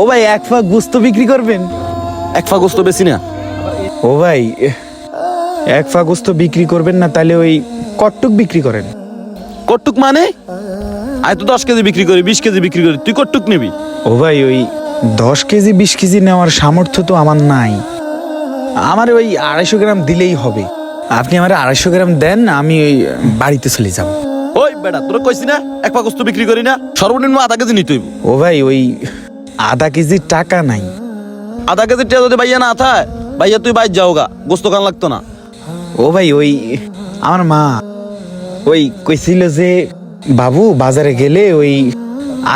ও ভাই এক ফাঁক গুস্ত বিক্রি করবেন? এক ফা গোস্ত বেশি না। ও ভাই এক ফাঁক গুস্ত বিক্রি করবেন না তাহলে ওই কট্টুক বিক্রি করেন। কটুক মানে? আয় তো দশ কেজি বিক্রি করি বিশ কেজি বিক্রি করি তুই কটুক নিবি। ও ভাই ওই দশ কেজি বিশ কেজি নেওয়ার সামর্থ্য তো আমার নাই। আমার ওই আড়াইশো গ্রাম দিলেই হবে। আপনি আমার আড়াইশো গ্রাম দেন আমি ওই বাড়িতে চলে যাব। ওই বেটা তোরা কইছি না এক গোস্ত বিক্রি করি না? সর্বনিম্ন আধা কেজি নিতে হইব। ও ভাই ওই আধা কেজির টাকা নাই। আধা কেজি টিয়া যদি ভাইয়া না থায় ভাইয়া তুই বাইর যাও গা গোস্ত কান লাগতো না। ও ভাই ওই আমার মা ওই কইছিল যে বাবু বাজারে গেলে ওই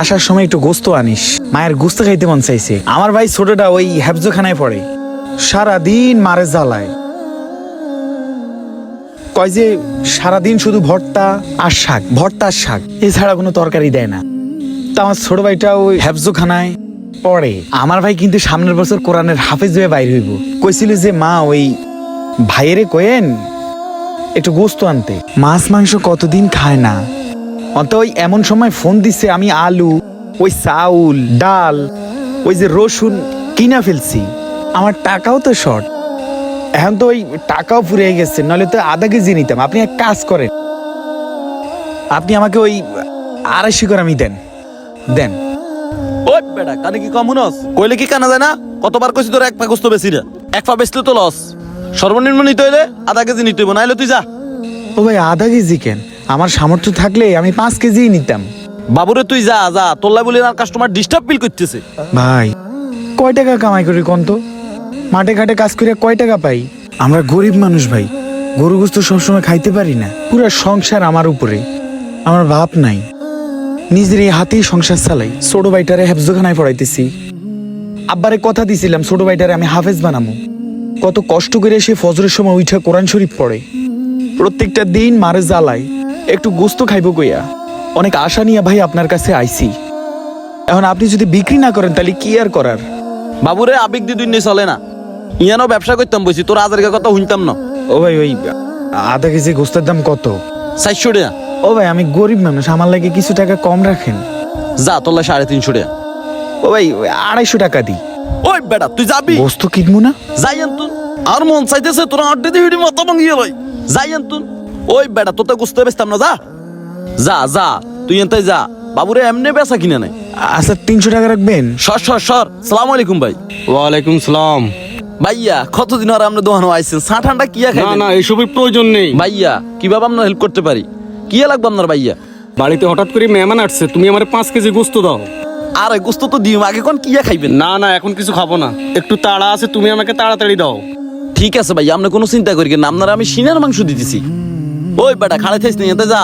আসার সময় একটু গোস্ত আনিস। মায়ের গোস্ত খাইতে মন চাইছে। আমার ভাই ছোটটা ওই হ্যাবজোখানায় পড়ে। সারাদিন মারে জ্বালায়। কয় যে সারাদিন শুধু ভর্তা আর শাক, ভর্তা আর শাক, এছাড়া কোনো তরকারি দেয় না। তা আমার ছোট ভাইটা ওই হ্যাবজোখানায় পড়ে। আমার ভাই কিন্তু সামনের বছর কোরআনের হাফেজ হয়ে বাইর হইব। কইছিল যে, মা, ওই ভাইয়েরে কয়েন একটু গোস্ত আনতে। মাছ, মাংস কতদিন খায় না? অন্ত ওই এমন সময় ফোন দিছে, আমি আলু, ওই চাউল, ডাল, ওই যে রসুন কিনা ফেলছি। আমার টাকাও তো শর্ট এখন তো ওই টাকাও ফুরিয়ে গেছে নলে তো আধা কেজি নিতাম। আপনি এক কাজ করেন। আপনি আমাকে ওই আড়াইশো গ্রামই দেন। দেন। ওই বেটা কানে কি কম হুনস কইলে কি কানা যায় না? কতবার কইছি তোর এক পা গোস্ত বেশি না। এক পা বেচলে তো লস। সর্বনিম্ন নিতে হইলে আধা কেজি নিতে হইব নাইলে তুই যা। ও ভাই আধা কেজি কেন? আমার সামর্থ্য থাকলে আমি পাঁচ কেজিই নিতাম। বাবুরে তুই যা যা। তোল্লা বলি না কাস্টমার ডিস্টার্ব ফিল করতেছে। ভাই কয় টাকা কামাই করি কোন তো? মাঠে ঘাটে কাজ করে কয় টাকা পাই? আমরা গরিব মানুষ ভাই, গরু গোস্ত সবসময় খাইতে পারি না। পুরো সংসার আমার উপরে। আমার বাপ নাই। নিজের এই হাতেই সংসার চালাই। ছোট ভাইটারে হেফজোখানায় পড়াইতেছি। আব্বারে কথা দিছিলাম, ছোট ভাইটারে আমি হাফেজ বানামু। কত কষ্ট করে সে ফজরের সময় উঠে কোরআন শরীফ পড়ে। প্রত্যেকটা দিন মারে জ্বালায়। একটু গোস্ত খাইব কইয়া। অনেক আশা নিয়ে ভাই আপনার কাছে আইছি। এখন আপনি যদি বিক্রি না করেন, তাহলে কি আর করার? বাবুরে আবেগ দিয়ে নিয়ে চলে না। ইয়ানো ব্যবসা করতাম বলছি তোর আজের কথা শুনতাম না। ও ভাই ওই আধা কেজি গোস্তের দাম কত? চারশো টাকা। ও ভাই আমি গরিব মানুষ আমার লাগে কিছু টাকা কম রাখেন। যা তোলা সাড়ে তিনশো টাকা। ও ভাই ওই আড়াইশো টাকা দিই ওই বেটা তুই যাবি? গোস্ত কিনবো না? যাই আনতুন। আর মন চাইতেছে তোর আড্ডি দিয়ে হিডি মতো ভাঙিয়ে ভাই যাই আনতুন। ওই বেটা তোতে গুছতে বেচতাম না যা। যা যা তুই এনতাই যা। বাবুরে এমনি বেচা কিনে নাই আচ্ছা তিনশো টাকা রাখবেন? সর সর সর। সালাম আলাইকুম ভাই। ওয়ালাইকুম সালাম। ভাইয়া কতদিন আর আমরা দোকানে আইছেন? চা ঠান্ডা কিয়া না খাই না এসবের প্রয়োজন নেই। ভাইয়া কীভাবে আপনার হেল্প করতে পারি? কি লাগবে আপনার ভাইয়া? বাড়িতে হঠাৎ করে মেহমান আসছে তুমি আমার পাঁচ কেজি গোস্ত দাও। আরে গোস্ত তো দিম আগে কোন কিয়া খাইবেন? না না এখন কিছু খাব না। একটু তাড়া আছে তুমি আমাকে তাড়াতাড়ি দাও। ঠিক আছে ভাই আপনি কোনো চিন্তা করি না আপনারা আমি সিনার মাংস দিতেছি। ওই বেটা খাড়াই থাইস নাই যা।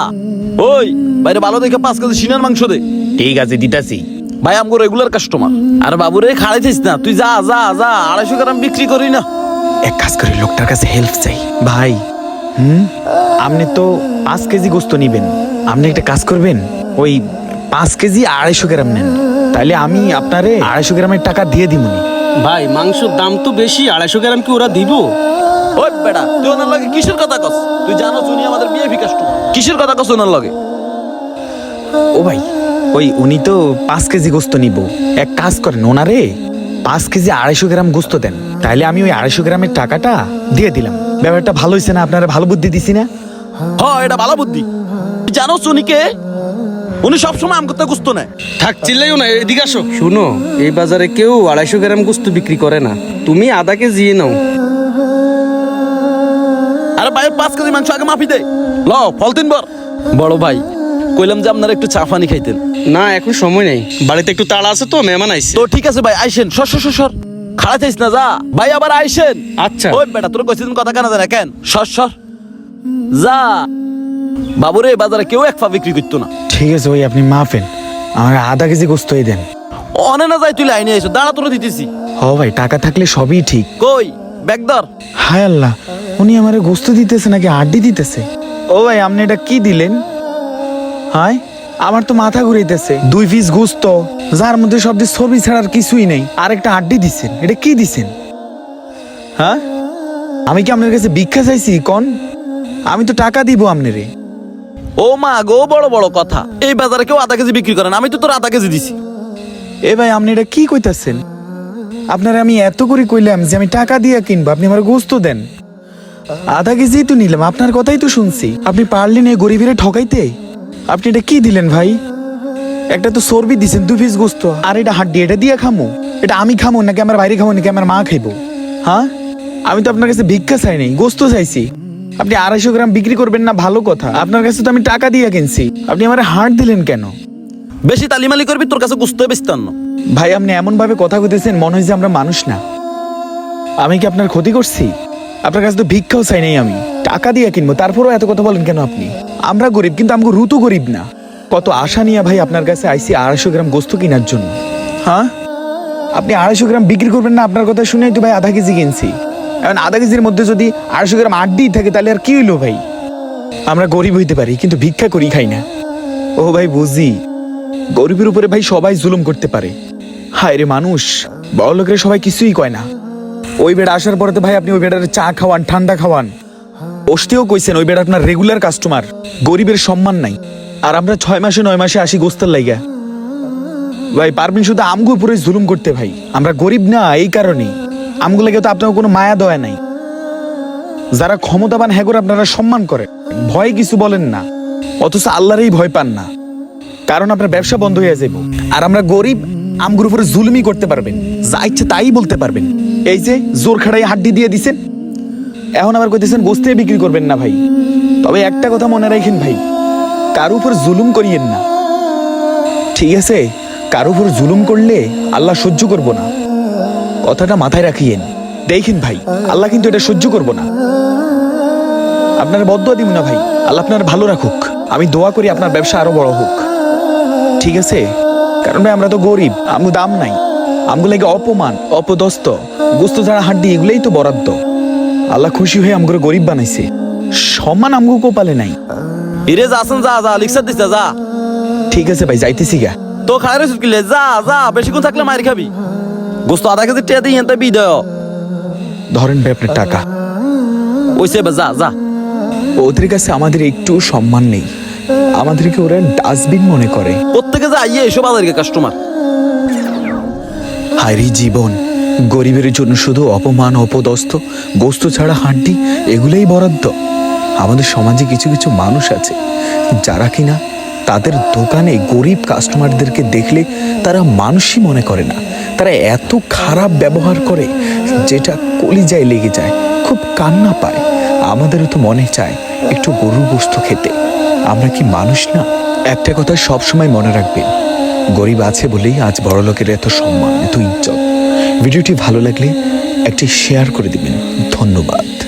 ওই বাইরে ভালো দেখে পাঁচ কেজি সিনার মাংস দে। ঠিক আছে দিতাছি। ভাই আমগো রেগুলার কাস্টমার আর বাবুরে খাড়াই থাইস না। তুই যা যা যা আড়াইশো গ্রাম বিক্রি করি না। এক কাজ করি লোকটার কাছে হেল্প চাই। ভাই হুম? আপনি তো পাঁচ কেজি গোস্ত নিবেন। আপনি একটা কাজ করবেন ওই পাঁচ কেজি আড়াইশো গ্রাম নেন। তাহলে আমি আপনারে আড়াইশো গ্রামের টাকা দিয়ে দিবনি ভাই মাংসের দাম তো বেশি আড়াইশো গ্রাম কি ওরা দিব? ওই বেটা তুই ওনার লগে কিসের কথা কস? তুই জানো শুনি আমাদের বিএপি কাস্টমার কিসের কথা কস ওনার লগে? ও ভাই ওই উনি তো পাঁচ কেজি গোস্ত নিব। এক কাজ করেন ওনারে পাঁচ কেজি আড়াইশো গ্রাম গোস্ত দেন। তাহলে আমি ওই আড়াইশো গ্রামের টাকাটা দিয়ে দিলাম। ব্যাপারটা ভালো হয়েছে না? আপনারা ভালো বুদ্ধি দিছি না? হ এটা ভালো বুদ্ধি। জানো শুনিকে উনি সবসময় আম করতে গুস্ত নেয়। থাক চিল্লাইও না এদিকে আসো। শুনো এই বাজারে কেউ আড়াইশো গ্রাম গোস্ত বিক্রি করে না। তুমি আধা কেজি নাও। আরে ভাই পাঁচ কেজি মাংস আগে মাফি দে। ল ফল তিনবার। বড় ভাই কইলাম যে আপনারা একটু চা পানি খাইতেন। না এখন সময় নেই। বাড়িতে একটু তাড়া আছে তো মেহমান আইছে। তো ঠিক আছে ভাই আইসেন। সর সর সর সর। খাড়া চাইস না যা। ভাই আবার আইসেন। আচ্ছা। ওই বেটা তোর কইছিস কথা কেন জানা কেন? সর সর। যা। বাবুরে বাজারে কেউ এক পা বিক্রি করতো না। ঠিক আছে ওই আপনি মাফেন। আমার আধা কেজি গোস্তই দেন। অনে না যাই তুই লাইনে আইসো দাঁড়া তোরা দিতেছি। হ ভাই টাকা থাকলে সবই ঠিক। কই? ব্যাগদর হায় আল্লাহ উনি আমারে গোস্ত দিতেছে নাকি আড্ডি দিতেছে? ও ভাই আপনি এটা কি দিলেন? হায় আমার তো মাথা ঘুরাইতেছে। দুই পিস গোস্ত যার মধ্যে সব দিয়ে ছবি ছাড়ার কিছুই নেই। আর একটা আড্ডি দিছেন এটা কি দিছেন? হ্যাঁ? আমি কি আপনার কাছে ভিক্ষা চাইছি কন? আমি তো টাকা দিব আপনারে। ও মা গো বড় বড় কথা। এই বাজারে কেউ আধা কেজি বিক্রি করে না আমি তো তোর আধা কেজি দিছি। এ ভাই আপনি এটা কি কইতাছেন? আপনার আমি এত করে কইলাম যে আমি টাকা দিয়ে কিনবো আপনি আমার গোস্ত দেন। আধা কেজি তো নিলাম আপনার কথাই তো শুনছি। আপনি পারলেন এই গরিবের ঠকাইতে? আপনি এটা কি দিলেন ভাই? একটা তো চর্বি দিছেন দু পিস গোস্ত। আর এটা হাড্ডি এটা দিয়ে খামো? এটা আমি খামো নাকি আমার বাইরে খামো নাকি আমার মা খাইবো? হ্যাঁ? আমি তো আপনার কাছে ভিক্ষা চাই নাই গোস্ত চাইছি। আপনি আড়াইশো গ্রাম বিক্রি করবেন না ভালো কথা। আপনার কাছে তো আমি টাকা দিয়ে কিনছি। আপনি আমার হাট দিলেন কেন? বেশি তালিমালি করবি তোর কাছে গুছতে বেচতাম না ভাই আপনি এমন ভাবে কথা কইতেছেন মনে হয় যে আমরা মানুষ না। আমি কি আপনার ক্ষতি করছি? আপনার কাছে তো ভিক্ষাও চাই নাই আমি। টাকা দিয়ে কিনবো, তারপরও এত কথা বলেন কেন আপনি? আমরা গরিব, কিন্তু আমাকে রুতু গরিব না। কত আশা নিয়ে ভাই আপনার কাছে আইসি আড়াইশো গ্রাম গোস্ত কেনার জন্য। হ্যাঁ? আপনি আড়াইশো গ্রাম বিক্রি করবেন না, আপনার কথা শুনেই তো ভাই আধা কেজি কিনছি। এখন আধা কেজির মধ্যে যদি আড়াইশো গ্রাম আড্ডি থাকে, তাহলে আর কি হইল ভাই? আমরা গরিব হইতে পারি, কিন্তু ভিক্ষা করি খাই না। ও ভাই বুঝি, গরিবের উপরে ভাই সবাই জুলুম করতে পারে। হায় রে মানুষ বড় লোকের সবাই কিছুই কয় না। ওই বেড়া আসার পরে তো ভাই আপনি ওই বেড়ার চা খাওয়ান, ঠান্ডা খাওয়ান। ওসতেও কইছেন, ওই বেড়া আপনার রেগুলার কাস্টমার গরিবের সম্মান নাই। আর আমরা ছয় মাসে, নয় মাসে আসি গোস্তের লাইগা। ভাই পারবেন শুধু আমগুর উপরে জুলুম করতে ভাই। আমরা গরিব না, এই কারণে। আমগুলো তো আপনার কোনো মায়া দয়া নাই। যারা ক্ষমতাবান হ্যাগর আপনারা সম্মান করে ভয় কিছু বলেন না। অথচ আল্লাহরই ভয় পান না। কারণ আপনার ব্যবসা বন্ধ হয়ে যাবে আর আমরা গরিব, আমগুর উপরে জুলুমি করতে পারবেন। যা ইচ্ছে তাই বলতে পারবেন। এই যে, জোর খাড়াই হাড্ডি দিয়ে দিছেন এখন আবার কইতেছেন গোস্তে বিক্রি করবেন না ভাই। তবে একটা কথা মনে রাখেন ভাই, কার উপর জুলুম করিয়েন না। ঠিক আছে? কার উপর জুলুম করলে আল্লাহ সহ্য করব না। কথাটা মাথায় রাখিয়েন। দেখেন ভাই, আল্লাহ কিন্তু এটা সহ্য করব না। আপনার বদয়া দিব না ভাই, আল্লাহ আপনার ভালো রাখুক। আমি দোয়া করি আপনার ব্যবসা আরও বড় হোক। ঠিক আছে? কারণ ভাই, আমরা তো গরিব, আমগো দাম নাই। আমগো লাগে অপমান অপদস্ত গুস্ত ছাড়া হাড্ডি, এগুলোই তো বরাদ্দ। আল্লাহ খুশি হয়ে আমগো গরিব বানাইছে। সম্মান আমগো কোপালে নাই। ইরে যাসন যা যা লিখসার দিস যা। ঠিক আছে ভাই যাইতেছি গা। তো খাই রসুদ কিলে যা যা বেশিক্ষণ থাকলে মারি খাবি। গোস্ত আধা কেজি টিয়া দিই এনতে বিদয় ধরেন ভাই আপনার টাকা। ওইসে যা যা। ওদের কাছে আমাদের একটু সম্মান নেই। আমাদেরকে ওরা ডাস্টবিন মনে করে। প্রত্যেকে যা ইয়ে এসব আদারকে কাস্টমার হায়রি জীবন। গরিবের জন্য শুধু অপমান, অপদস্থ, গোস্ত ছাড়া হাড্ডি, এগুলোই বরাদ্দ। আমাদের সমাজে কিছু কিছু মানুষ আছে, যারা কিনা তাদের দোকানে গরিব কাস্টমারদেরকে দেখলে তারা মানুষই মনে করে না। তারা এত খারাপ ব্যবহার করে, যেটা কলিজায় লেগে যায়, খুব কান্না পায়। আমাদেরও তো মনে চায়, একটু গরুর গোস্ত খেতে। আমরা কি মানুষ না? একটা কথা সবসময় মনে রাখবেন, গরিব আছে বলেই আজ বড়লোকের এত সম্মান, এত ইজ্জত। ভিডিওটি ভালো লাগলে একটি শেয়ার করে দিবেন। ধন্যবাদ।